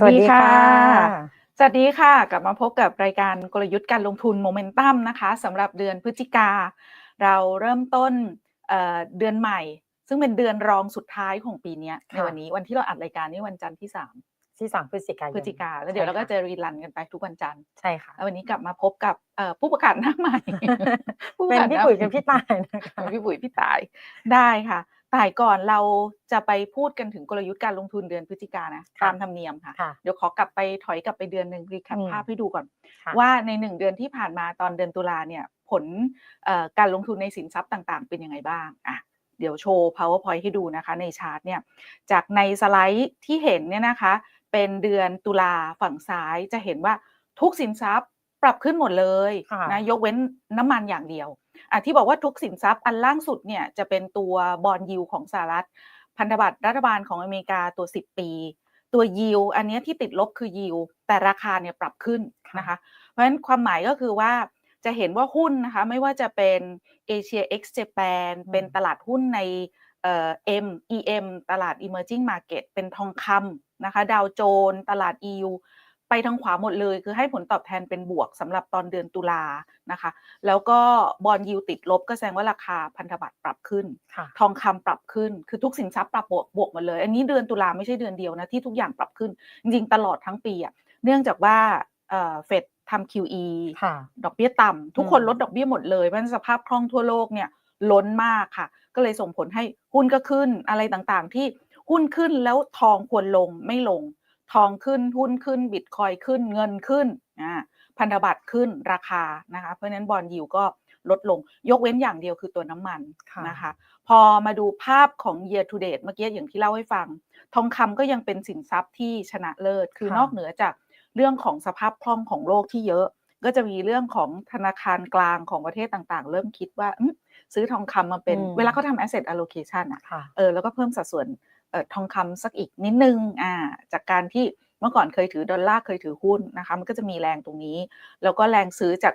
สวัสสวัสดีดีค่ะค่ะ สวัสดีค่ะ กลับมาพบกับรายการกลยุทธ์การลงทุนโมเมนตัมนะคะสำหรับเดือนพฤศจิกา เราเริ่มต้นเอ่อเดือนใหม่ ซึ่งเป็นเดือนรองสุดท้ายของปีเนี้ยในค่ะวันนี้วันที่เราอัดรายการนี่วันจันทร์ที่3ที่สามพฤศจิกายนพฤศจิกาแล้วเดี๋ยวเราก็ใช่จะค่รีรันกันไปทุกวันจันทร์ใช่ค่ะแล้ววันนี้กลับมาพบกับเอ่อผู้ประกาศหน้าใหม่ผู้ประเป็นกาศหพี่น้าปุ๋ยใหม่กับพี่ตายนะคะเป็นพี่ปุ๋ยพี่ตายได้ค่ะ ต่ายก่อนเราจะไปพูดกันถึงกลยุทธ์การลงทุนเดือนพฤศจิกานะค่ะตามธรรมเนียมค่ะค่ะ เดี๋ยวขอกลับไปถอยกลับไปเดือนหนึ่งรีแคปอืมภาพให้ดูก่อนค่ะว่าในหนึ่งเดือนที่ผ่านมาตอนเดือนตุลาเนี่ยผลเอ่อการลงทุนในสินทรัพย์ต่างๆ เป็นยังไงบ้างอะเดี๋ยวโชว์ powerpoint ให้ดูนะคะในชาร์ตเนี่ยจากในสไลด์ที่เห็นเนี่ยนะคะ เป็นเดือนตุลาฝั่งซ้ายจะเห็นว่าทุกสินทรัพย์ ปรับขึ้นหมดเลยค่ะนะยกเว้นน้ำมันอย่างเดียวอะที่บอกว่าทุกสินทรัพย์อันล่างสุดเนี่ยจะเป็นตัวบอลยิวของสหรัฐ พันธบัตรรัฐบาลของอเมริกาตัว 10 ปี ตัวยิวอันเนี้ยที่ติดลบคือยิวแต่ราคาเนี่ยปรับขึ้นค่ะนะคะ เพราะฉะนั้นความหมายก็คือว่าจะเห็นว่าหุ้นนะคะไม่ว่าจะเป็นเอเชีย X Japan อืมเป็นตลาดหุ้นในเอ่อ M EM ตลาด Emerging Market เป็นทองคำนะคะดาวโจนส์ตลาด EU ไปทางขวาหมดเลย คือให้ผลตอบแทนเป็นบวกสำหรับตอนเดือนตุลานะคะ แล้วก็บอลยิวติดลบก็แสดงว่าราคาพันธบัตรปรับขึ้นค่ะทองคำปรับขึ้น คือทุกสินทรัพย์ปรับบวกบวกหมดเลย อันนี้เดือนตุลาไม่ใช่เดือนเดียวนะที่ทุกอย่างปรับขึ้น จริงๆตลอดทั้งปีอะเนื่องจากว่าเอ่อเฟดทำ QE ค่ะดอกเบี้ยต่ำทุกคนอืมลดดอกเบี้ยหมดเลยเพราะฉะนั้นสภาพคล่องทั่วโลกเนี่ยล้นมากค่ะ ก็เลยส่งผลให้หุ้นก็ขึ้นอะไรต่างๆ ที่หุ้นขึ้นแล้วทองควรลงไม่ลง ทองขึ้นหุ้นขึ้น บิตคอยขึ้นเงินขึ้นอ่าพันธบัตรขึ้นราคานะคะเพราะฉะนั้นบอลยิวก็ลดลง ยกเว้นอย่างเดียวคือตัวน้ำมันค่ะนะคะ พอมาดูภาพของ year to date เมื่อกี้อย่างที่เล่าให้ฟัง ทองคำก็ยังเป็นสินทรัพย์ที่ชนะเลิศ คือค่ะนอกเหนือจากเรื่องของสภาพคล่องของโลกที่เยอะ ก็จะมีเรื่องของธนาคารกลางของประเทศต่างๆ เริ่มคิดว่าอื้อซื้อทองคำมาเป็นอืมเวลาเขาทำ asset allocation อะค่ะเออแล้วก็เพิ่มสัดส่วนเอ่อ ทองคำสักอีกนิดนึงอ่าจากการที่เมื่อก่อนเคยถือดอลลาร์เคยถือหุ้นนะคะมันก็จะมีแรงตรงนี้ แล้วก็แรงซื้อจาก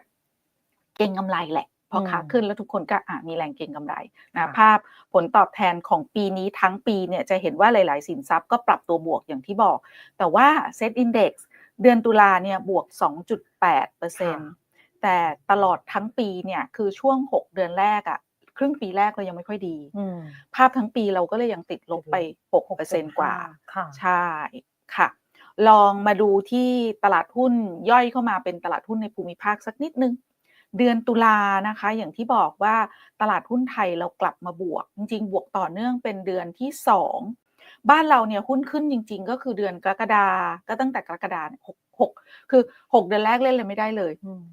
เก็งกำไรแหละพอขาอืมขึ้นแล้วทุกคนก็อ่ามีแรงเก็งกำไรนะค่ะภาพผลตอบแทนของปีนี้ทั้งปีเนี่ยจะเห็นว่าหลาย ๆ สินทรัพย์ก็ปรับตัวบวกอย่างที่บอก แต่ว่า Set Index เดือนตุลาเนี่ยบวก 2.8เปอร์เซ็นต์แต่ตลอดทั้งปีเนี่ยคือช่วง 6 เดือนแรกอะค รึ่งปีแรกเรายังไม่ค่อยดีอืมภาพทั้งปีเราก็เลยยังติดลบไป6เปอร์เซ็นต์กว่าค่ะใช่ค่ะ ลองมาดูที่ตลาดหุ้นย่อยเข้ามาเป็นตลาดหุ้นในภูมิภาคสักนิดนึง เดือนตุลานะคะ อย่างที่บอกว่าตลาดหุ้นไทยเรากลับมาบวก จริง ๆ บวกต่อเนื่องเป็นเดือนที่สองบ้านเราเนี่ยหุ้นขึ้นจริง ๆ ก็คือเดือนกรกฎาก็ตั้งแต่กรกฎาเนี่ยหกหกคือหกเดือนแรกเล่นเลยไม่ได้เลยอืม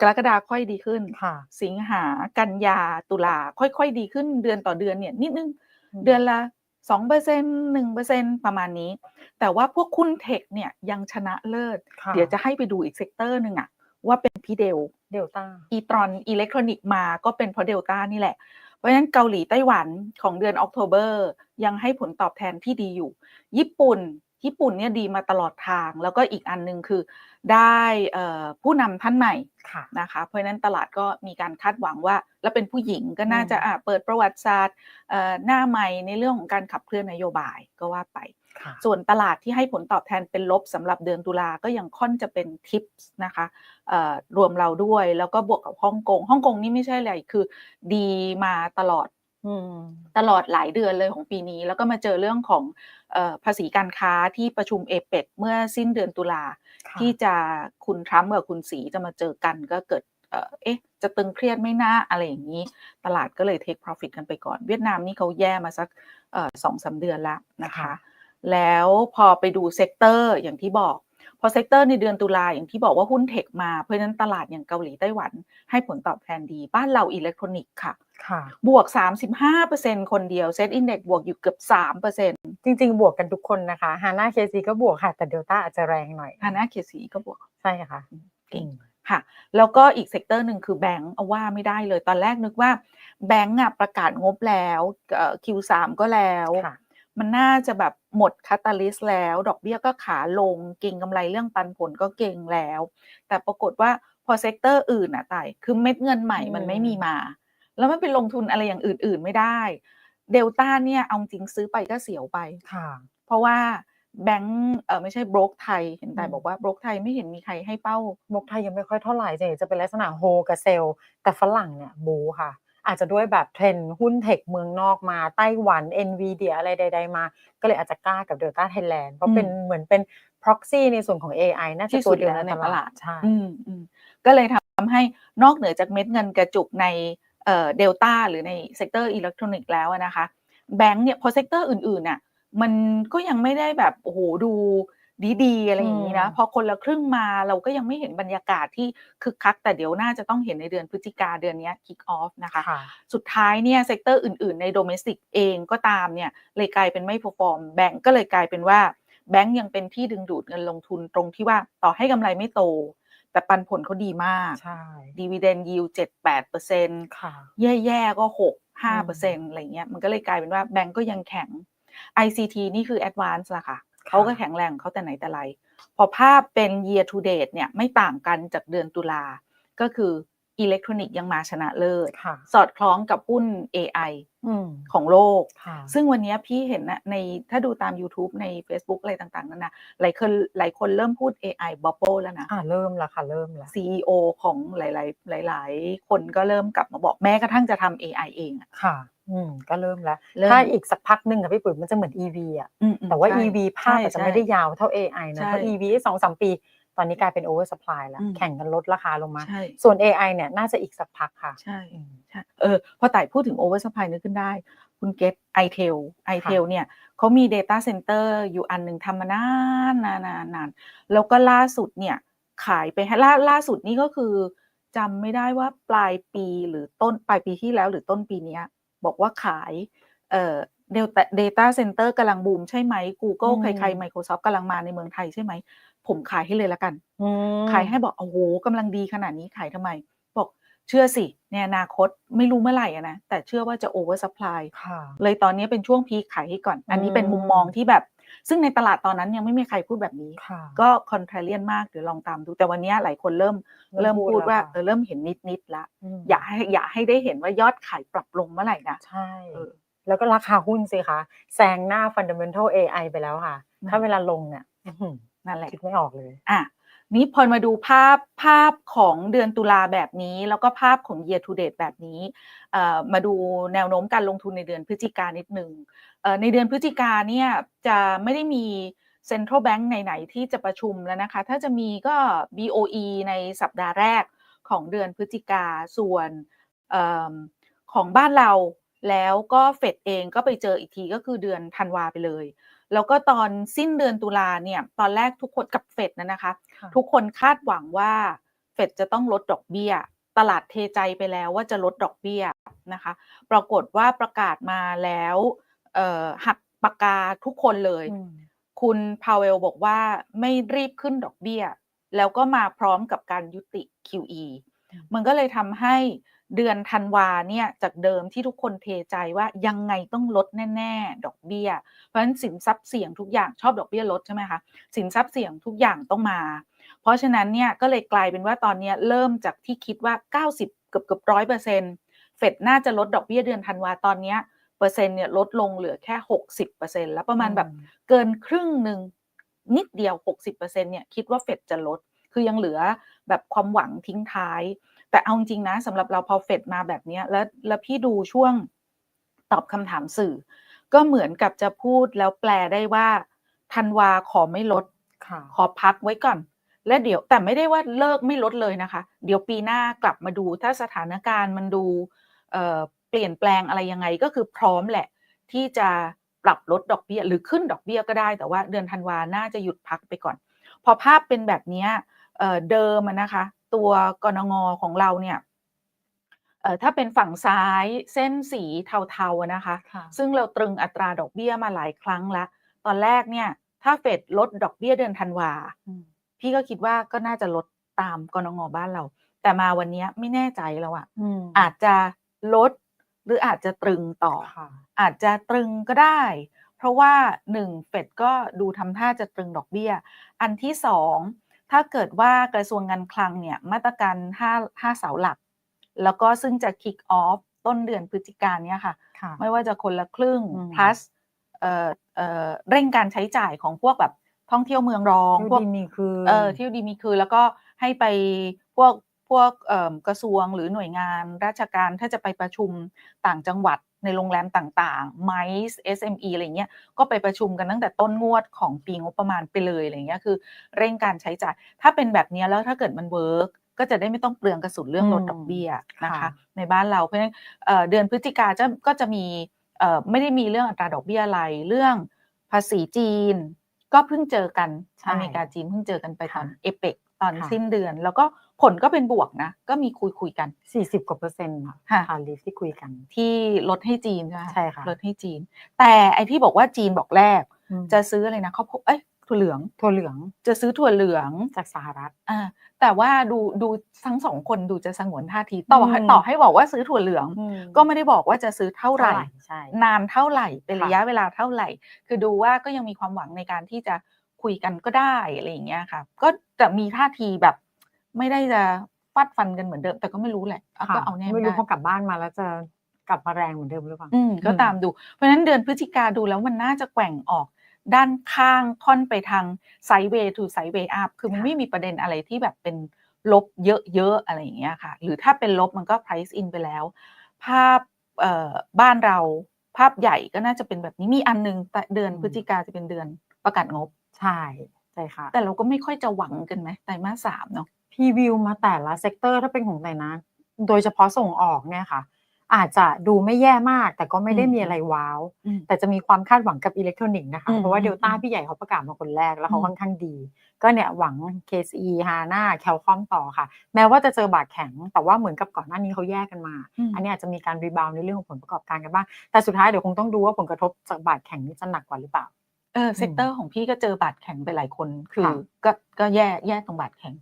กรกฎาค่อยดีขึ้นค่ะสิงหากันยาตุลาค่อยๆดีขึ้นเดือนต่อเดือนเนี่ยนิดนึงอืมเดือนละสองเปอร์เซ็นหนึ่งเปอร์เซ็นประมาณนี้ แต่ว่าพวกคุณเทคเนี่ยยังชนะเลิศค่ะเดี๋ยวจะให้ไปดูอีกเซกเตอร์หนึ่งอะว่าเป็นพี่เดลเดลต้าอีตรอนอิเล็กทรอนิกส์มาก็เป็นเพราะเดลต้านี่แหละ เพราะฉะนั้นเกาหลีไต้หวันของเดือนออกโทเบอร์ยังให้ผลตอบแทนที่ดีอยู่ ญี่ปุ่น ญี่ปุ่นเนี่ยดีมาตลอดทาง แล้วก็อีกอันหนึงคือได้เอ่อผู้นำท่านใหม่ค่ะนะคะเพราะฉะนั้นตลาดก็มีการคาดหวังว่า แล้วเป็นผู้หญิงก็น่าจะอืมอะเปิดประวัติศาสตร์เอ่อหน้าใหม่ในเรื่องของการขับเคลื่อนนโยบายก็ว่าไปค่ะส่วนตลาดที่ให้ผลตอบแทนเป็นลบสำหรับเดือนตุลาก็ยังค่อนจะเป็นทิปส์นะคะเอ่อรวมเราด้วยแล้วก็บวกกับฮ่องกงฮ่องกงนี่ไม่ใช่อะไรคือดีมาตลอดอืม ตลอดหลายเดือนเลยของปีนี้ แล้วก็มาเจอเรื่องของเออภาษีการค้าที่ประชุมเอเปเมื่อสิ้นเดือนตุลาค่ะที่จะคุณทรัมป์กับคุณสีจะมาเจอกันก็เกิดเอ่อเอ๊ะจะตึงเครียดไหม่น่าอะไรอย่างนี้ ตลาดก็เลยเทค profit กันไปก่อน เวียดนามนี่เขาแย่มาสักสองสาเดือนแล้วนะคะค่ะแล้วพอไปดูเซกเตอร์อย่างที่บอก พอเซกเตอร์ในเดือนตุลาอย่างที่บอกว่าหุ้นเทคมาเพราะฉะนั้นตลาดอย่างเกาหลีไต้หวัน ให้ผลตอบแทนดี บ้านเราอิเล็กทรอนิกส์ค่ะค่ะบวก 35%คนเดียวเซตอินเด็กบวกอยู่เกือบ 3%จริง ๆ บวกกันทุกคนนะคะฮาน่าเคซีก็บวกค่ะ แต่เดลต้าอาจจะแรงหน่อยฮาน่าเคสีก็บวก ใช่ค่ะเก่งค่ะ แล้วก็อีกเซกเตอร์หนึ่งคือแบงก์เอาว่าไม่ได้เลย ตอนแรกนึกว่าแบงก์อะประกาศงบแล้วเอ่อ Q3 ก็แล้วค่ะ มันน่าจะแบบหมดคาตาลิสต์แล้ว ดอกเบี้ยก็ขาลง เก่งกำไรเรื่องปันผลก็เก่งแล้ว แต่ปรากฏว่าพอเซกเตอร์อื่นอะไต่คือเม็ดเงินใหม่มันไม่มีมา แล้วมันไปลงทุนอะไรอย่างอื่น ๆ ไม่ได้เดลต้าเนี่ยเอาจริงซื้อไปก็เสียวไปค่ะเพราะว่าแบงก์เออไม่ใช่โบรกไทยเห็นแต่อืมบอกว่าโบรกไทยไม่เห็นมีใครให้เป้ามกไทยยังไม่ค่อยเท่าไหร่จะเห็นจะเป็นลักษณะโฮกับเซลล์แต่ฝรั่งเนี่ยบูค่ะ อาจจะด้วยแบบเทรนด์หุ้นเทคเมืองนอกมาไต้หวัน NVIDIA อะไรใด ๆ มา ก็เลยอาจจะกล้ากับ Delta Thailand เพราะเป็นอืมเหมือนเป็น proxy ในส่วนของ AI น่าที่จะสุตัวดเดียวแล้วในในตตลาลาดดใช่อืมอืมก็เลยทำให้นอกเหนือจากเม็ดเงินกระจุกในเอ่อเดลต้าหรือในเซกเตอร์อิเล็กทรอนิกส์แล้วอะนะคะแบงก์เนี่ยพอเซกเตอร์อื่นๆน่ะมันก็ยังไม่ได้แบบโอ้โหดู ดีๆ อะไรอย่างนี้นะอืมพอคนละครึ่งมาเราก็ยังไม่เห็นบรรยากาศที่คึกคัก แต่เดี๋ยวน่าจะต้องเห็นในเดือนพฤศจิกาเดือนเนี้คิกออฟนะคะค่ะสุดท้ายเนี่ยเซกเตอร์อื่นๆ ในโดเมสติกเองก็ตามเนี่ยเลยกลายเป็นไม่พอฟอร์มแบงก์ก็เลยกลายเป็นว่าแบงก์ยังเป็นที่ดึงดูดเงินลงทุนตรงที่ว่าต่อให้กำไรไม่โต แต่ปันผลเขาดีมากใช่ดีเวเดนยิวเจ็ดแปดเปอร์เซ็นต์ค่ะแย่ๆก็หกห้าเปอร์เซ็นต์อะไรเงี้ยมันก็เลยกลายเป็นว่าแบงก์ก็ยังแข็ง ICT นี่คือ Advance ละค่ะ เขาก็แข็งแรงของเขาแต่ไหนแต่ไร พอภาพเป็น year to date เนี่ยไม่ต่างกันจากเดือนตุลา ก็คืออิเล็กทรอนิกส์ยังมาชนะเลิศค่ะสอดคล้องกับหุ้น AI อืมของโลกค่ะซึ่งวันนี้พี่เห็นนะในถ้าดูตาม YouTube ใน Facebook อะไรต่างๆ นั่นนะหลายคนหลายคนเริ่มพูด AI bubble แล้วนะอ่าเริ่มแล้วค่ะ เริ่มแล้ว CEO ของหลาย ๆ หลาย ๆ คนก็เริ่มกลับมาบอกแม้กระทั่งจะทำ AI เองอะค่ะ อืมก็เริ่มแล้ว เริ่มถ้าอีกสักพักหนึ่งค่ะพี่ปุ๋ยมันจะเหมือน EV อะอืมๆแต่ว่า ใช่ EV ภาพอาจจะใช่ไม่ได้ยาวเท่า AI นะ ใช่เพราะ EV สองสามปี ตอนนี้กลายเป็น over supply แล้ว อืม แข่งกันลดราคาลงมา ใช่ส่วน AI เนี่ยน่าจะอีกสักพักค่ะใช่ อืม ใช่เออพอต่ายพูดถึง over supply นึกขึ้นได้ คุณเกต iTel iTel เนี่ยเขามี data center อยู่อันหนึ่งทำมานานนานนานนานแล้วก็ล่าสุดเนี่ย ขายไปให้ล่าล่าสุดนี่ก็คือจำไม่ได้ว่าปลายปีหรือต้นปลายปีที่แล้วหรือต้นปีเนี้ย บอกว่าขายเอ่อ Delta Data Center กำลังบูมใช่ไหม Google อืมใครๆ Microsoft กำลังมาในเมืองไทยใช่ไหม ผมขายให้เลยละกันอืมขายให้บอกโอ้โหกำลังดีขนาดนี้ขายทำไม บอกเชื่อสิในอนาคตไม่รู้เมื่อไหร่อะนะ แต่เชื่อว่าจะ over supply ค่ะเลยตอนนี้เป็นช่วงพีคขายให้ก่อน อันนี้เป็นอืมมุมมองที่แบบ ซึ่งในตลาดตอนนั้นยังไม่มีใครพูดแบบนี้ค่ะก็คอนเทรเลียนมากเดี๋ยวลองตามดู แต่วันนี้หลายคนเริ่มเริ่มพูดว่าแล้วเออเริ่มเห็นนิดนิดๆละมอย่าให้อย่าให้ได้เห็นว่ายอดขายปรับลงเมื่อไหร่นะใช่เออแล้วก็ราคาหุ้นสิคะแซงหน้า fundamental AI ไปแล้วค่ะนั่นถ้าเวลาลงเนี่ยอื้อหือนั่นแหละคิดไม่ออกเลย อะ นี้พอมาดูภาพภาพของเดือนตุลาแบบนี้ แล้วก็ภาพของ year to date แบบนี้มาดูแนวโน้มการลงทุนในเดือนพฤศจิกานิดนึงเอ่อในเดือนพฤศจิกาเนี่ยจะไม่ได้มี central bank ไหน ๆ ที่จะประชุมแล้วนะคะ ถ้าจะมีก็ BOE ในสัปดาห์แรกของเดือนพฤศจิกาส่วนอของบ้านเราแล้วก็เฟดเองก็ไปเจออีกทีก็คือเดือนธันวาไปเลย แล้วก็ตอนสิ้นเดือนตุลาเนี่ย ตอนแรกทุกคนกับเฟดนะนะคะค่ะทุกคนคาดหวังว่าเฟดจะต้องลดดอกเบี้ย ตลาดเทใจไปแล้วว่าจะลดดอกเบี้ยนะคะ ปรากฏว่าประกาศมาแล้วเอ่อหักปากกาทุกคนเลยอืมคุณพาวเวลบอกว่าไม่รีบขึ้นดอกเบี้ย แล้วก็มาพร้อมกับการยุติ QE อืมมันก็เลยทำให้ เดือนธันวาเนี่ยจากเดิมที่ทุกคนเทใจว่ายังไงต้องลดแน่ ๆ ดอกเบี้ย เพราะฉะนั้นสินทรัพย์เสี่ยงทุกอย่างชอบดอกเบี้ยลดใช่ไหมคะสินทรัพย์เสี่ยงทุกอย่างต้องมา เพราะฉะนั้นเนี่ยก็เลยกลายเป็นว่าตอนนี้เริ่มจากที่คิดว่า 90 เกือบเกือบร้อยเปอร์เซ็นต์เฟดน่าจะลดดอกเบี้ยเดือนธันวาตอนนี้เปอร์เซ็นต์เนี่ยลดลงเหลือแค่ 60เปอร์เซ็นต์แล้วประมาณแบบเกินครึ่งหนึ่งนิดเดียว 60%เนี่ยคิดว่าเฟดจะลด คือยังเหลือแบบความหวังทิ้งท้าย แต่เอาจริงๆนะสำหรับเราพอเฟดมาแบบเนี้ยแล้วแล้วพี่ดูช่วงตอบคำถามสื่อ ก็เหมือนกับจะพูดแล้วแปลได้ว่าธันวาขอไม่ลดค่ะขอพักไว้ก่อน และเดี๋ยวแต่ไม่ได้ว่าเลิกไม่ลดเลยนะคะ เดี๋ยวปีหน้ากลับมาดูถ้าสถานการณ์มันดูเอ่อเปลี่ยนแปลงอะไรยังไงก็คือพร้อมแหละ ที่จะปรับลดดอกเบี้ยหรือขึ้นดอกเบี้ยก็ได้ แต่ว่าเดือนธันวาน่าจะหยุดพักไปก่อน พอภาพเป็นแบบเนี้ยเอ่อเดิมอะนะคะ ตัวกนงของเราเนี่ยเอ่อถ้าเป็นฝั่งซ้ายเส้นสีเทาๆอะนะคะค่ะซึ่งเราตรึงอัตราดอกเบี้ยมาหลายครั้งแล้วตอนแรกเนี่ย ถ้าเฟดลดดอกเบี้ยเดือนธันวาอืมพี่ก็คิดว่าก็น่าจะลดตามกนงบ้านเรา แต่มาวันเนี้ยไม่แน่ใจแล้วอะอืมอาจจะลดหรืออาจจะตรึงต่อค่ะอาจจะตรึงก็ได้ เพราะว่าหนึ่งเฟดก็ดูทำท่าจะตรึงดอกเบี้ย อันที่สอง ถ้าเกิดว่ากระทรวงการคลังเนี่ยมาตรการห้าห้าเสาหลัก แล้วก็ซึ่งจะ kick off ต้นเดือนพฤศจิกายนเนี่ยค่ะค่ะไม่ว่าจะคนละครึ่งอืม plus เอ่อเอ่อเร่งการใช้จ่ายของพวกแบบท่องเที่ยวเมืองรองเที่ยวพวกดีมีคืนเออเที่ยวดีมีคืนแล้วก็ให้ไปพวกพวกเอ่อกระทรวงหรือหน่วยงานราชการถ้าจะไปประชุมต่างจังหวัด ในโรงแรมต่างๆ MICE SME อะไรเงี้ย ก็ไปประชุมกันตั้งแต่ต้นงวดของปีงบประมาณไปเลยอะไรเงี้ย คือเร่งการใช้จ่าย ถ้าเป็นแบบเนี้ยแล้วถ้าเกิดมันเวิร์กก็จะได้ไม่ต้องเปลืองกระสุนเรื่องลดดอกเบี้ยนะคะค่ะในบ้านเรา เพราะฉะนั้นเอ่อเดือนพฤศจิกาจะก็จะมีเอ่อไม่ได้มีเรื่องอัตราดอกเบี้ยอะไร เรื่องภาษีจีน ก็เพิ่งเจอกันใช่อเมริกาจีนเพิ่งเจอกันไปตอนค่ะเอเปกตอนค่ะสิ้นเดือน แล้วก็ ผลก็เป็นบวกนะ ก็มีคุยคุยๆกันสี่สิบกว่าเปอร์เซ็นต์ค่ะค่ะทาริฟที่คุยกัน ที่ลดให้จีนใช่ไหมใช่ค่ะลดให้จีน แต่ไอที่บอกว่าจีนบอกแรกอืมจะซื้ออะไรนะเขาวโพดเอ้ยถั่วเหลืองถั่วเหลือง จะซื้อถั่วเหลืองจากสหรัฐอ่าแต่ว่าดูดูทั้งสองคนดูจะสงวนท่าทีต่อให้อืมต่อให้บอกว่าซื้อถั่วเหลืองอืมก็ไม่ได้บอกว่าจะซื้อเท่าไหร่ใช่นานเท่าไหร่เป็นค่ะระยะเวลาเท่าไหร่ คือดูว่าก็ยังมีความหวังในการที่จะคุยกันก็ได้อะไรอย่างเงี้ยค่ะ ก็จะมีท่าทีแบบ ไม่ได้จะฟาดฟันกันเหมือนเดิม แต่ก็ไม่รู้แหละเอาก็ค่ะเอาแน่ไม่รู้ด้พอกลับบ้านมาแล้วจะกลับมาแรงเหมือนเดิมหรือเปล่าอืมก็อืมตามดู เพราะฉะนั้นเดือนพฤศจิกาดูแล้วมันน่าจะแกว่งออกด้านข้างค่อนไปทางไซด์เวย์ทูไซด์เวย์อัพคือมันค่ะไม่มีประเด็นอะไรที่แบบเป็นลบเยอะๆอะไรอย่างเงี้ยค่ะ หรือถ้าเป็นลบมันก็ price in ไปแล้ว ภาพเอ่อบ้านเราภาพใหญ่ก็น่าจะเป็นแบบนี้มีอันหนึงแต่เดือนพฤศจิกาจะเป็นเดือนประกาศงบใช่ใช่ค่ะ แต่เราก็ไม่ค่อยจะหวังกันไหมไตรมาสสามเนาะ พรีวิวมาแต่ละเซกเตอร์ถ้าเป็นของไหนนะ โดยเฉพาะส่งออกเนี่ยค่ะ อาจจะดูไม่แย่มาก แต่ก็ไม่ได้อืมมีอะไรว้าวอืมแต่จะมีความคาดหวังกับอิเล็กทรอนิกส์นะคะอืมเพราะว่าอืมเดลต้าอืมพี่ใหญ่เขาประกาศมาคนแรกแล้วเขาอืมค่อนข้างดี ก็เนี่ยหวัง KCE ฮาน่าแคลคอมต่อค่ะ แม้ว่าจะเจอบาดแข็ง แต่ว่าเหมือนกับก่อนหน้านี้เขาแยกกันมาอืมอันนี้อาจจะมีการรีบาวในเรื่องของผลประกอบการกันบ้างแต่สุดท้ายเดี๋ยวคงต้องดูว่าผลกระทบจากบาดแข็งนี้จะหนักกว่าหรือเปล่า เออเซกเตอร์ของพี่ก็เจอบาดแข็งไปหลายคน คือค่ะก็ก็แย่แย่ตรงบาดแข็ง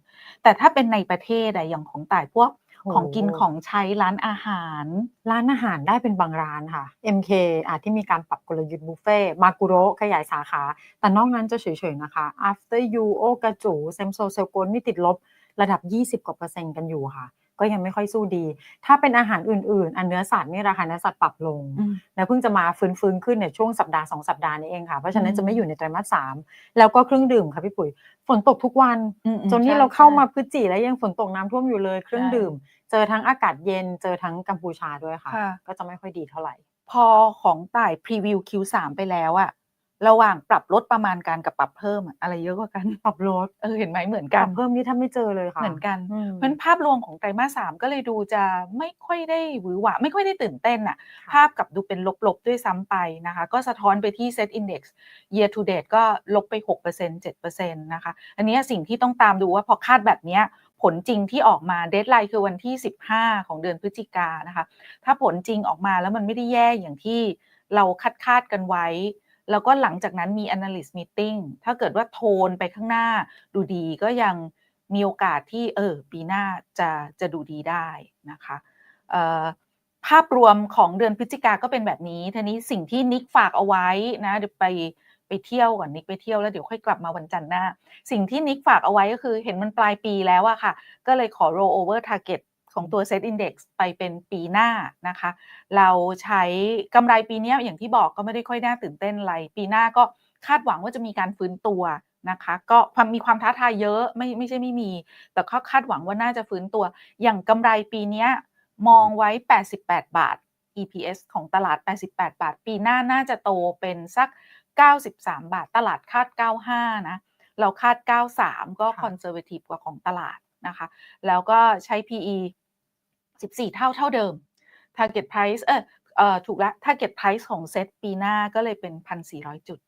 แต่ถ้าเป็นในประเทศอะอย่างของต่ายพวกโอ้ของกินของใช้ร้านอาหาร ร้านอาหารได้เป็นบางร้านค่ะ MK อาจที่มีการปรับกลยุทธ์บุฟเฟ่มากุโระขยายสาขา แต่นอกนั้นจะเฉยๆนะคะ After You โอกระจูเซมโซเซลโกนนี่ติดลบระดับ 20 กว่าเปอร์เซ็นต์กันอยู่ค่ะ ก็ยังไม่ค่อยสู้ดี ถ้าเป็นอาหารอื่นๆ อันเนื้อสัตว์นี่ราคาเนื้อสัตว์ปรับลงอืมแล้วเพิ่งจะมาฟื้นๆขึ้นในช่วงสัปดาห์2สัปดาห์นี้เองค่ะ เพราะฉะนั้นอืมจะไม่อยู่ในไตรมาสสามแล้วก็เครื่องดื่มค่ะพี่ปุ๋ย ฝนตกทุกวันอืมอืมจนนี่ใช่เราเข้าใช่มาพฤศจิแล้วยังฝนตกน้ำท่วมอยู่เลยเครื่องใช่ดื่ม เจอทั้งอากาศเย็นเจอทั้งกัมพูชาด้วยค่ะค่ะ ก็จะไม่ค่อยดีเท่าไหร่ พอของต่ายพรีวิว Q3 ไปแล้วอะ ระหว่างปรับลดประมาณการกับปรับเพิ่มอะอะไรเยอะกว่ากันปรับลดเออเห็นไหมเหมือนปกัรัน บเพิ่มนี่ถ้าไม่เจอเลยค่ะเหมือนกันอืมเพราะฉะนั้นภาพรวมของไตรมาสสามก็เลยดูจะไม่ค่อยได้หวือหวาไม่ค่อยได้ตื่นเต้นอะค่ะ ภาพกลับดูเป็นลบ ๆ ด้วยซ้ำไปนะคะ ก็สะท้อนไปที่ Set Index year to date ก็ลบไป 6% 7%นะคะ อันเนี้ยสิ่งที่ต้องตามดูว่าพอคาดแบบเนี้ยผลจริงที่ออกมาเดทไลน์คือวันที่ 15 ของเดือนพฤศจิกานะคะ ถ้าผลจริงออกมาแล้วมันไม่ได้แย่อย่างที่เราคาดคาดกันไว้ แล้วก็หลังจากนั้นมี analyst meeting ถ้าเกิดว่าโทนไปข้างหน้าดูดีก็ยังมีโอกาสที่เออปีหน้าจะจะดูดีได้นะคะภาพรวมของเดือนพฤศจิกาก็เป็นแบบนี้ทีนี้สิ่งที่นิกฝากเอาไว้นะเดี๋ยวไปไปเที่ยวก่อนนิกไปเที่ยวแล้วเดี๋ยวค่อยกลับมาวันจันทร์หน้า สิ่งที่นิกฝากเอาไว้ก็คือเห็นมันปลายปีแล้วอะค่ะ ก็เลยขอ roll over target ของตัว set index ไปเป็นปีหน้านะคะ เราใช้กำไรปีเนี้ยอย่างที่บอกก็ไม่ได้ค่อยน่าตื่นเต้นอะไร ปีหน้าก็คาดหวังว่าจะมีการฟื้นตัวนะคะ ก็ความมีความท้าทายเยอะไม่ไม่ใช่ไม่มี แต่ก็คาดหวังว่าน่าจะฟื้นตัว อย่างกำไรปีเนี้ยมองไว้ 88 บาท EPS ของตลาด 88 บาท ปีหน้าน่าจะโตเป็นสัก 93 บาท ตลาดคาด 95 นะ เราคาด 93 ก็ค่ะคอนเซอร์เวทีฟกว่าของตลาดนะคะ แล้วก็ใช้ PE 14 เท่าเท่าเดิม Target Price เออเออถูกแล้ว Target Price ของเซตปีหน้าก็เลยเป็น 1,400 จุด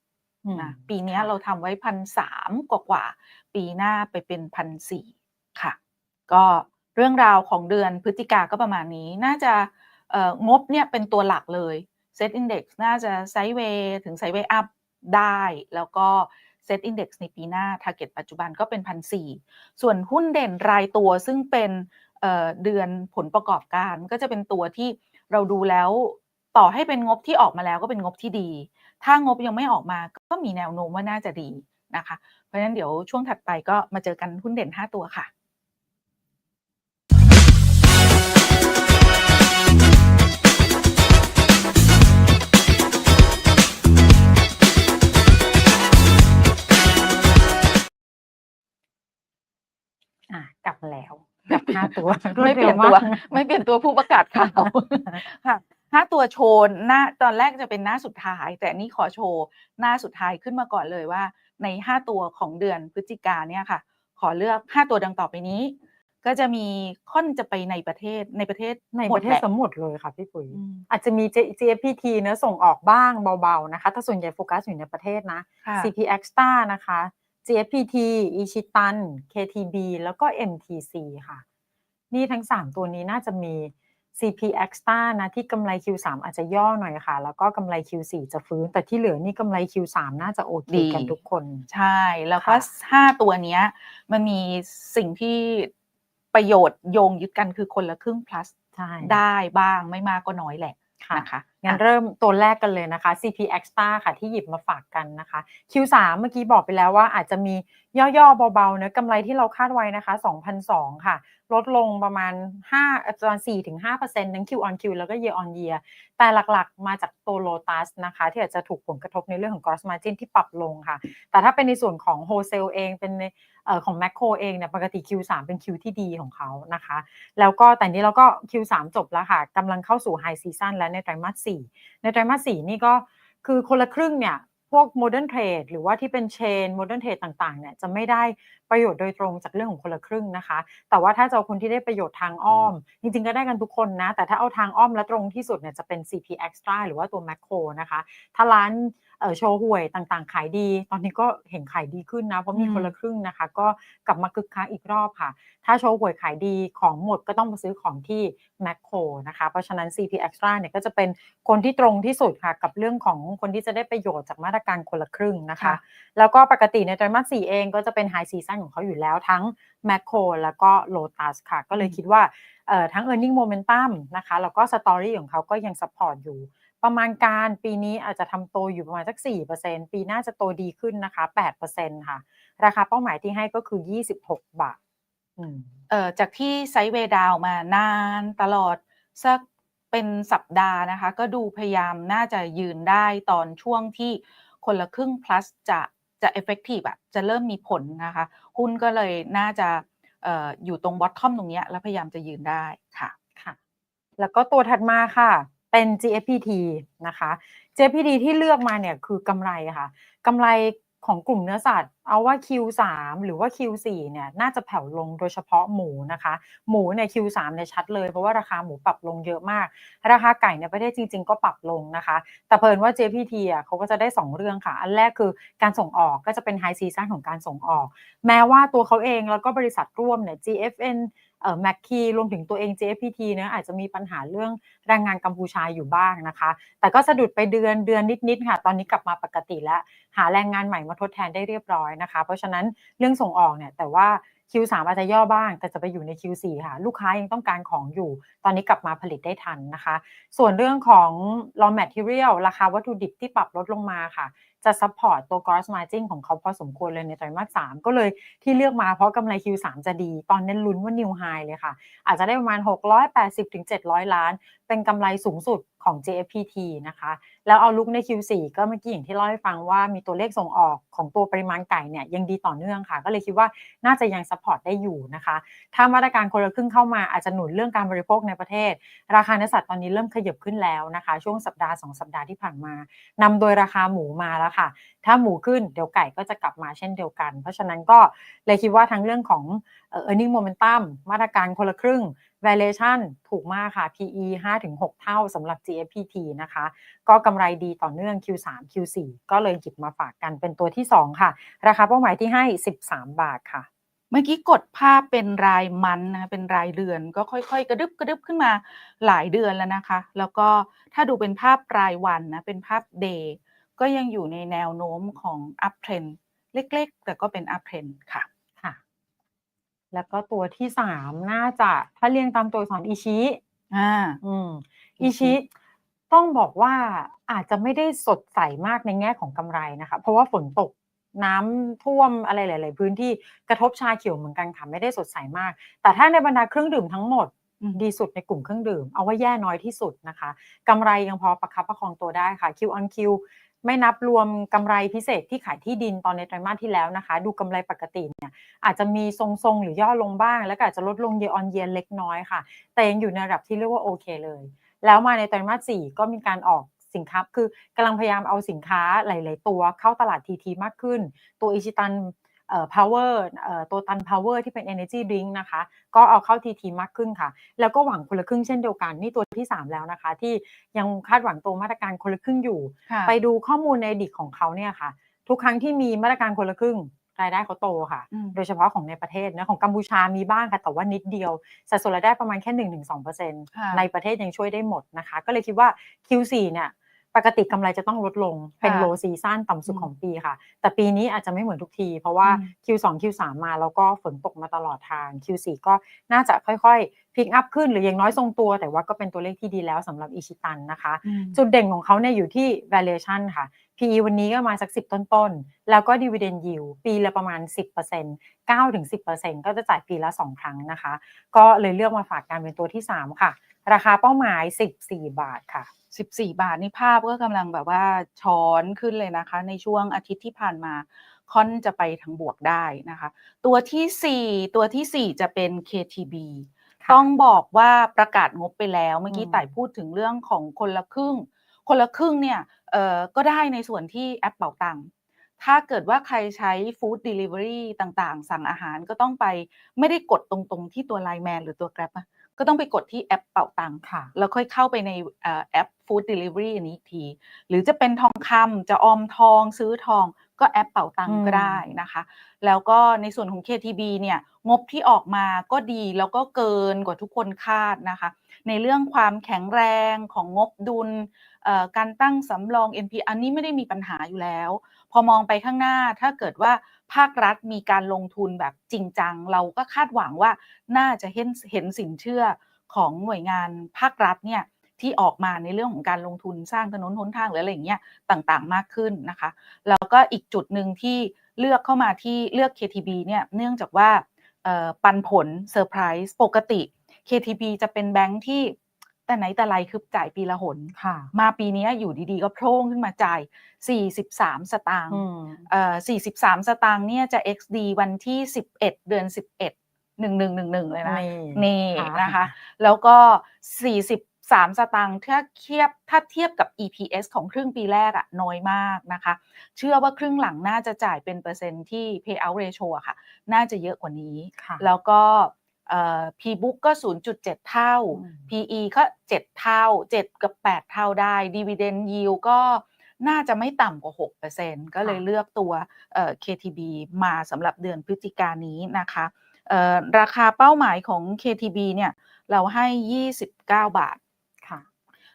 อืมนะปีเนี้ยค่ะเราทำไว้พันสามกว่ากว่าๆปีหน้าไปเป็นพันสี่ค่ะ ก็เรื่องราวของเดือนพฤศจิกาก็ประมาณนี้ น่าจะเอ่องบเนี่ยเป็นตัวหลักเลย Set Index น่าจะไซด์เวย์ถึงไซด์เวย์อัพได้ แล้วก็ Set Index ในปีหน้า Target ปัจจุบันก็เป็นพันสี่ส่วนหุ้นเด่นรายตัวซึ่งเป็น เดือนผลประกอบการก็จะเป็นตัวที่เราดูแล้วต่อให้เป็นงบที่ออกมาแล้วก็เป็นงบที่ดี ถ้างบยังไม่ออกมาก็มีแนวโน้มว่าน่าจะดีนะคะ เพราะฉะนั้นเดี๋ยวช่วงถัดไปก็มาเจอกันหุ้นเด่น 5 ตัวค่ะ 5ตัวรวไม่ดเปเร็ลี่วยนมาตัวกไม่เปลี่ยนตัวผู้ประกาศข่าวค่ะห้าตัวโชว์หน้าตอนแรกจะเป็นหน้าสุดท้าย แต่อันนี้ขอโชว์หน้าสุดท้ายขึ้นมาก่อนเลยว่า ใน5ตัวของเดือนพฤศจิกาเนี่ยค่ะ ขอเลือก5ตัวดังต่อไปนี้ ก็จะมีค่อนจะไปในประเทศในประเทศในหมปดระเทแหศละสมหมดเลยค่ะพี่ปุ๋ยอืมอาจจะมี J- JFPT เนื้อะส่งออกบ้างเบาๆนะคะแต่ส่วนใหญ่โฟกัสอยู่ในประเทศนะค่ะ CP Extra นะคะ JFPT Ichitan KTB แล้วก็ MTC ค่ะ นี่ทั้ง 3 ตัวนี้น่าจะมี CP Extra นะที่กำไร Q3 อาจจะย่อหน่อยค่ะ แล้วก็กำไร Q4 จะฟื้น แต่ที่เหลือนี่กำไร Q3 น่าจะโอเคดีกันทุกคน ใช่ แล้วก็ค่ะห้าตัวเนี้ยมันมีสิ่งที่ประโยชน์โยงยึดกันคือคนละครึ่ง plus ใช่ได้บ้างไม่มากก็น้อยแหละค่ะนะคะ งั้นเริ่มตัวแรกกันเลยนะคะ CP Extra ค่ะที่หยิบมาฝากกันนะคะ Q3 เมื่อกี้บอกไปแล้วว่าอาจจะมีย่อๆเบาๆเนะกำไรที่เราคาดไว้นะคะ2,002ค่ะ ลดลงประมาณ5ประมาณ4-5%ทั้ง Q on Q แล้วก็ Year on Year แต่หลักๆมาจากตัว Lotus นะคะ ที่อาจจะถูกผลกระทบในเรื่องของ gross margin ที่ปรับลงค่ะ แต่ถ้าเป็นในส่วนของ wholesale เองเป็นในของ Macro เองเนี่ยปกติ Q3 เป็น Q ที่ดีของเขานะคะ แล้วก็แต่นี้เราก็ Q3 จบแล้วค่ะกำลังเข้าสู่ High Season และในไตรมาส4ในไตรมาสสี่นี่ก็คือคนละครึ่งเนี่ย พวก Modern Trade หรือว่าที่เป็น Chain Modern Trade ต่างๆเนี่ยจะไม่ได้ประโยชน์โดยตรงจากเรื่องของคนละครึ่งนะคะ แต่ว่าถ้าจะเอาคนที่ได้ประโยชน์ทางอ้อม จริงๆก็ได้กันทุกคนนะ แต่ถ้าเอาทางอ้อมและตรงที่สุดเนี่ยจะเป็น CP Extra หรือว่าตัว Macro นะคะ ถ้าร้านเอ่อโชว์หวยต่างๆ ขายดี ตอนนี้ก็เห็นขายดีขึ้นนะ เพราะมีอืมคนละครึ่งนะคะ ก็กลับมาคึกคักอีกรอบค่ะ ถ้าโชว์หวยขายดีของหมดก็ต้องมาซื้อของที่ Macro นะคะ เพราะฉะนั้น CP Extra เนี่ยก็จะเป็นคนที่ตรงที่สุดค่ะกับเรื่องของคนที่จะได้ประโยชน์จากมาตรการคนละครึ่งนะคะค่ะแล้วก็ปกติในไตรมาส4เองก็จะเป็น High Season ของเขาอยู่แล้วทั้ง Macro แล้วก็ Lotus ค่ะ ก็เลยอืมคิดว่าเอ่อทั้ง Earning Momentum นะคะ แล้วก็ Story ของเขาก็ยัง support อยู่ประมาณการปีนี้อาจจะทำโตอยู่ประมาณสัก 4%ปีหน้าจะโตดีขึ้นนะคะ 8%ค่ะ ราคาเป้าหมายที่ให้ก็คือ 26 บาทอืมเอ่อจากที่ไซด์เวย์ดาวน์มานานตลอดสักเป็นสัปดาห์นะคะ ก็ดูพยายามน่าจะยืนได้ตอนช่วงที่ คนละครึ่ง plus จะจะ effective อะจะเริ่มมีผลนะคะ หุ้นก็เลยน่าจะเอ่ออยู่ตรง bottom ตรงเนี้ยแล้วพยายามจะยืนได้ค่ะค่ะ แล้วก็ตัวถัดมาค่ะ เป็น GFPT นะคะ GFPT ที่เลือกมาเนี่ยคือกำไรค่ะกำไร ของกลุ่มเนื้อสัตว์ เอาว่า Q3 หรือว่า Q4 เนี่ยน่าจะแผ่วลงโดยเฉพาะหมูนะคะ หมูเนี่ย Q3 เนี่ยชัดเลยเพราะว่าราคาหมูปรับลงเยอะมาก ราคาไก่ในประเทศจริง ๆ ก็ปรับลงนะคะ แต่เพิ่นว่า JPT อะเขาก็จะได้ 2 เรื่องค่ะ อันแรกคือการส่งออกก็จะเป็น High Season ของการส่งออก แม้ว่าตัวเขาเองแล้วก็บริษัทร่วมเนี่ย GFN แม็กคีรวมถึงตัวเอง JFPT เนี่ยอาจจะมีปัญหาเรื่องแรงงานกัมพูชาอยู่บ้างนะคะ แต่ก็สะดุดไปเดือนเดือนนิดๆค่ะ ตอนนี้กลับมาปกติแล้ว หาแรงงานใหม่มาทดแทนได้เรียบร้อยนะคะ เพราะฉะนั้นเรื่องส่งออกเนี่ยแต่ว่า Q3 อาจจะย่อบ้าง แต่จะไปอยู่ใน Q4 ค่ะ ลูกค้ายังต้องการของอยู่ ตอนนี้กลับมาผลิตได้ทันนะคะ ส่วนเรื่องของ raw material ราคาวัตถุดิบที่ปรับลดลงมาค่ะ จะ support ตัว gross margin ของเขาพอสมควรเลยในไตรมาส3ก็เลยที่เลือกมาเพราะกำไร Q3 จะดี ตอนนี้ลุ้นว่า new high เลยค่ะ อาจจะได้ประมาณ 680-700 ล้านเป็นกำไรสูงสุดของ JFPT นะคะ แล้วเอาลุกใน Q4 ก็เมื่อกี้อย่างที่เล่าให้ฟังว่ามีตัวเลขส่งออกของตัวปริมาณไก่เนี่ยยังดีต่อเนื่องค่ะ ก็เลยคิดว่าน่าจะยัง support ได้อยู่นะคะ ถ้ามาตรการคนละครึ่งเข้ามาอาจจะหนุนเรื่องการบริโภคในประเทศ ราคาเนื้อสัตว์ตอนนี้เริ่มขยับขึ้นแล้วนะคะ ช่วงสัปดาห์ 2 สัปดาห์ที่ผ่านมานำโดยราคาหมูมาแล้วค่ะ ถ้าหมูขึ้นเดี๋ยวไก่ก็จะกลับมาเช่นเดียวกัน เพราะฉะนั้นก็เลยคิดว่าทั้งเรื่องของเออ earning momentum มาตรการคนละครึ่ง valuation ถูกมากค่ะ PE 5-6 เท่าสำหรับ GFPT นะคะ ก็กำไรดีต่อเนื่อง Q3 Q4 ก็เลยหยิบมาฝากกันเป็นตัวที่ 2 ค่ะ ราคาเป้าหมายที่ให้ 13 บาทค่ะ เมื่อกี้กดภาพเป็นรายมันนะคะเป็นรายเดือนก็ค่อยๆ กระดึบกระดึบขึ้นมาหลายเดือนแล้วนะคะ แล้วก็ถ้าดูเป็นภาพรายวันนะเป็นภาพเดย์ก็ยังอยู่ในแนวโน้มของ up trend เล็กๆ แต่ก็เป็น up trend ค่ะ แล้วก็ตัวที่3น่าจะถ้าเรียงตามตัวอักษรอิชิอ่าอืมอิอิชิชิต้องบอกว่าอาจจะไม่ได้สดใสมากในแง่ของกำไรนะคะ เพราะว่าฝนตกน้ำท่วมอะไรหลาย ๆ พื้นที่กระทบชาเขียวเหมือนกันค่ะไม่ได้สดใสมาก แต่ถ้าในบรรดาเครื่องดื่มทั้งหมดอืมดีสุดในกลุ่มเครื่องดื่ม เอาว่าแย่น้อยที่สุดนะคะกำไรยังพอประคับประคองตัวได้ค่ะ Q on Q ไม่นับรวมกำไรพิเศษที่ขายที่ดินตอนในไตรมาสที่แล้วนะคะ ดูกำไรปกติเนี่ยอาจจะมีทรงๆ หรือย่อลงบ้าง แล้วก็อาจจะลดลงเยออนเยนเล็กน้อยค่ะ แต่ยังอยู่ในระดับที่เรียกว่าโอเคเลย แล้วมาในไตรมาสสี่ก็มีการออกสินค้าคือกำลังพยายามเอาสินค้าหลาย ๆ ตัวเข้าตลาดทีทีมากขึ้น ตัวอิชิตัน power เอ่อตัวตัน power ที่เป็น energy drink นะคะ ก็เอาเข้าทีทีมากขึ้นค่ะ แล้วก็หวังคนละครึ่งเช่นเดียวกัน นี่ตัวที่ 3 แล้วนะคะ ที่ยังคาดหวังตัวมาตรการคนละครึ่งอยู่ค่ะไปดูข้อมูลในดิกของเขาเนี่ยค่ะ ทุกครั้งที่มีมาตรการคนละครึ่งรายได้เขาโตค่ะอืมโดยเฉพาะของในประเทศนะของกัมพูชามีบ้างค่ะ แต่ว่านิดเดียว สัดส่วนรายได้ประมาณแค่ 1-2%ค่ะในประเทศยังช่วยได้หมดนะคะ ก็เลยคิดว่า Q4 เนี่ย ปกติกำไรจะต้องลดลงเป็นค่ะโลซีซั่นต่ำสุดอืมของปีค่ะ แต่ปีนี้อาจจะไม่เหมือนทุกที เพราะว่าอืม Q2 Q3 มาแล้วก็ฝนตกมาตลอดทาง Q4 ก็น่าจะค่อยๆพิกอัพขึ้นหรืออย่างน้อยทรงตัว แต่ว่าก็เป็นตัวเลขที่ดีแล้วสำหรับอิชิตันนะคะอืมจุดเด่นของเขาเนี่ยอยู่ที่ valuation ค่ะ PE วันนี้ก็มาสัก 10 ต้นๆ แล้วก็ dividend yield ปีละประมาณ 10% 9-10%ก็จะจ่ายปีละ 2 ครั้งนะคะ ก็เลยเลือกมาฝากกันเป็นตัวที่ 3 ค่ะ ราคาเป้าหมาย 14 บาทค่ะ 14 บาทนี่ภาพก็กำลังแบบว่าช้อนขึ้นเลยนะคะ ในช่วงอาทิตย์ที่ผ่านมาค่อนจะไปทางบวกได้นะคะ ตัวทีสี่4 ตัวทีสี่ 4 จะเป็น KTB ค่ะต้องบอกว่าประกาศงบไปแล้ว เมื่อกี้อืมต่ายพูดถึงเรื่องของคนละครึ่ง คนละครึ่งเนี่ยเอ่อก็ได้ในส่วนที่แอปเป๋าตังค์ถ้าเกิดว่าใครใช้ฟู้ดเดลิเวอรี่ต่างๆ สั่งอาหารก็ต้องไปไม่ได้กดตรงๆ ที่ตัวไลน์แมนหรือตัว Grab นะ ก็ต้องไปกดที่แอปเป๋าตังค์ค่ะแล้วค่อยเข้าไปในเอ่อแอป Food Delivery อันนี้อีกที หรือจะเป็นทองคำจะออมทองซื้อทองก็แอปเป๋าตังค์ก็อืมได้นะคะ แล้วก็ในส่วนของ KTB เนี่ยงบที่ออกมาก็ดีแล้วก็เกินกว่าทุกคนคาดนะคะ ในเรื่องความแข็งแรงของงบดุลเอ่อการตั้งสำรอง NP อันนี้ไม่ได้มีปัญหาอยู่แล้ว พอมองไปข้างหน้าถ้าเกิดว่า ภาครัฐมีการลงทุนแบบจริงจัง เราก็คาดหวังว่าน่าจะเห็นเห็นสินเชื่อของหน่วยงานภาครัฐเนี่ยที่ออกมาในเรื่องของการลงทุนสร้างถนนหนทางหรืออะไรอย่างเงี้ยต่างๆ มากขึ้นนะคะแล้วก็อีกจุดหนึ่งที่เลือกเข้ามาที่เลือก KTB เนี่ยเนื่องจากว่าปันผลเซอร์ไพรส์ปกติ KTB จะเป็นแบงค์ที่ แต่ไหนแต่ไรคือจ่ายปีละหนค่ะมาปีนี้อยู่ดีๆ ก็โพร่งขึ้นมาจ่าย 43 สตางค์อืมเอ่อ43 สตางค์เนี่ยจะ XD วันที่ 11 เดือน 11 1111 เลยนะ นี่นี่ค่ะนะคะ แล้วก็43สตางค์ถ้าเทียบถ้าเทียบกับ EPS ของครึ่งปีแรกอะน้อยมากนะคะ เชื่อว่าครึ่งหลังน่าจะจ่ายเป็นเปอร์เซ็นต์ที่ payout ratio อะค่ะ น่าจะเยอะกว่านี้ค่ะแล้วก็เอ่อ P book ก็ 0.7 เท่าอืม PE ก็ 7 เท่า 7 กับ 8 เท่าได้ Dividend Yield ก็น่าจะไม่ต่ำกว่า 6%ก็เลยค่ะเลือกตัวเอ่อ KTB มาสำหรับเดือนพฤศจิกายนนี้นะคะเอ่อราคาเป้าหมายของ KTB เนี่ยเราให้ 29 บาทค่ะ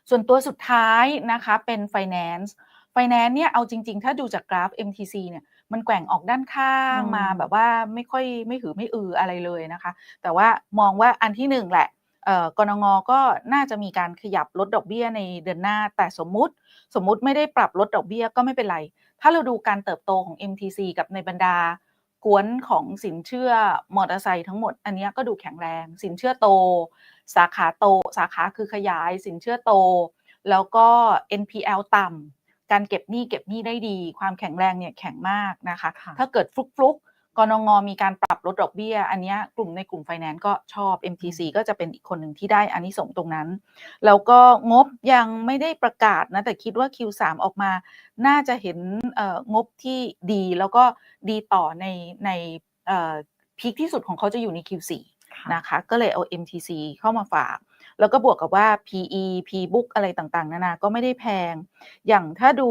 ส่วนตัวสุดท้ายนะคะเป็น Finance Finance เนี่ยเอาจริง ๆ ถ้าดูจากกราฟ MTC เนี่ย มันแกว่งออกด้านข้างอืมมาแบบว่าไม่ค่อยไม่หือไม่อืออะไรเลยนะคะ แต่ว่ามองว่าอันที่หนึ่งแหละเอ่อกรงงก็น่าจะมีการขยับลดดอกเบี้ยในเดือนหน้า แต่สมมุติสมมุติไม่ได้ปรับลดดอกเบี้ยก็ไม่เป็นไร ถ้าเราดูการเติบโตของ MTC กับในบรรดากวนของสินเชื่อมอเตอร์ไซค์ทั้งหมด อันเนี้ยก็ดูแข็งแรง สินเชื่อโต สาขาโต สาขาคือขยาย สินเชื่อโต แล้วก็ NPL ต่ำ การเก็บหนี้เก็บหนี้ได้ดี ความแข็งแรงเนี่ยแข็งมากนะคะค่ะถ้าเกิดฟลุกฟลุกๆกนงมีการปรับลดดอกเบี้ย อันเนี้ยกลุ่มในกลุ่มไฟแนนซ์ก็ชอบ MTC ก็จะเป็นอีกคนหนึ่งที่ได้อานิสงส์ตรงนั้น แล้วก็งบยังไม่ได้ประกาศนะ แต่คิดว่า Q3 ออกมา น่าจะเห็นเอ่องบที่ดีแล้วก็ดีต่อในในพีคที่สุดของเขาจะอยู่ใน Q4 ค่ะนะคะ ก็เลยเอา MTC เข้ามาฝาก แล้วก็บวกกับว่า PE P book อะไรต่างๆ นานา ก็ไม่ได้แพง อย่างถ้าดู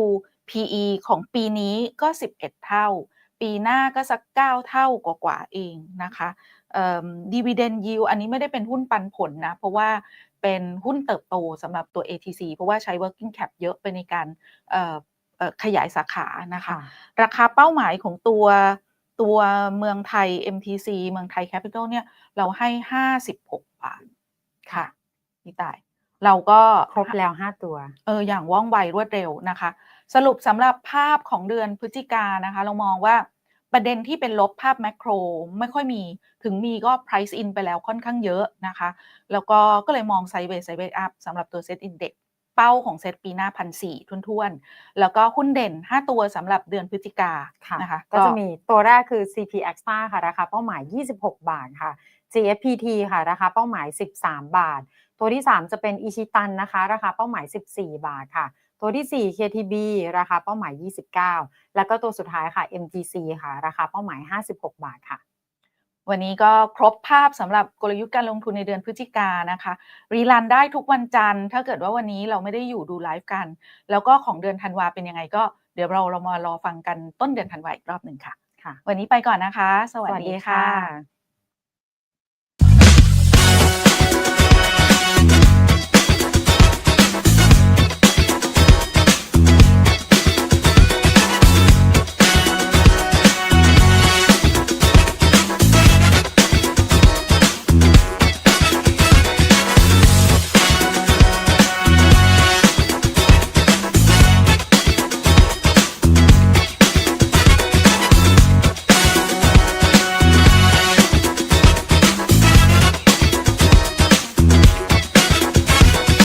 PE ของปีนี้ก็ 11 เท่า ปีหน้าก็สัก 9 เท่ากว่าๆเองนะคะเอ่อ dividend yield อันนี้ไม่ได้เป็นหุ้นปันผลนะ เพราะว่าเป็นหุ้นเติบโตสำหรับตัว ATC เพราะว่าใช้ working cap เยอะไปในการเอ่อเอ่อขยายสาขานะคะค่ะราคาเป้าหมายของตัวตัวเมืองไทย MTC เมืองไทย Capital เนี่ย เราให้ 56 บาท ค่ะ พี่ต่าย เราก็ครบแล้ว5ตัว เอออย่างว่องไวรวดเร็วนะคะ สรุปสำหรับภาพของเดือนพฤศจิกายนนะคะ เรามองว่าประเด็นที่เป็นลบภาพแมกโรไม่ค่อยมีถึงมีก็ price in ไปแล้วค่อนข้างเยอะนะคะ แล้วก็ก็เลยมองไซเว y ไซเว y อัพสำหรับตัว Set Index ไปเป้าของเซตปีหน้าพันสี่ทุนๆ แล้วก็หุ้นเด่น 5 ตัวสำหรับเดือนพฤศจิกาค่ะนะคะก็จะมีตัวแรกคือ CP Extra ค่ะ ราคาเป้าหมาย 26 บาทค่ะ GFPT ค่ะ ราคาเป้าหมาย 13 บาท ตัวที่ 3 จะเป็นอิชิตันนะคะ ราคาเป้าหมาย 14 บาทค่ะ ตัวที่ 4 KTB ราคาเป้าหมาย 29 แล้วก็ตัวสุดท้ายค่ะ MGC ค่ะ ราคาเป้าหมาย 56 บาทค่ะ วันนี้ก็ครบภาพสำหรับกลยุทธ์การลงทุนในเดือนพฤศจิกายนนะคะ รีลันได้ทุกวันจันทร์ ถ้าเกิดว่าวันนี้เราไม่ได้อยู่ดูไลฟ์กัน แล้วก็ของเดือนธันวาเป็นยังไงก็เดี๋ยวเราเรามารอฟังกันต้นเดือนธันวาอีกรอบหนึ่งค่ะค่ะ วันนี้ไปก่อนนะคะ สวัสดีค่ะสวัสดีค่ะ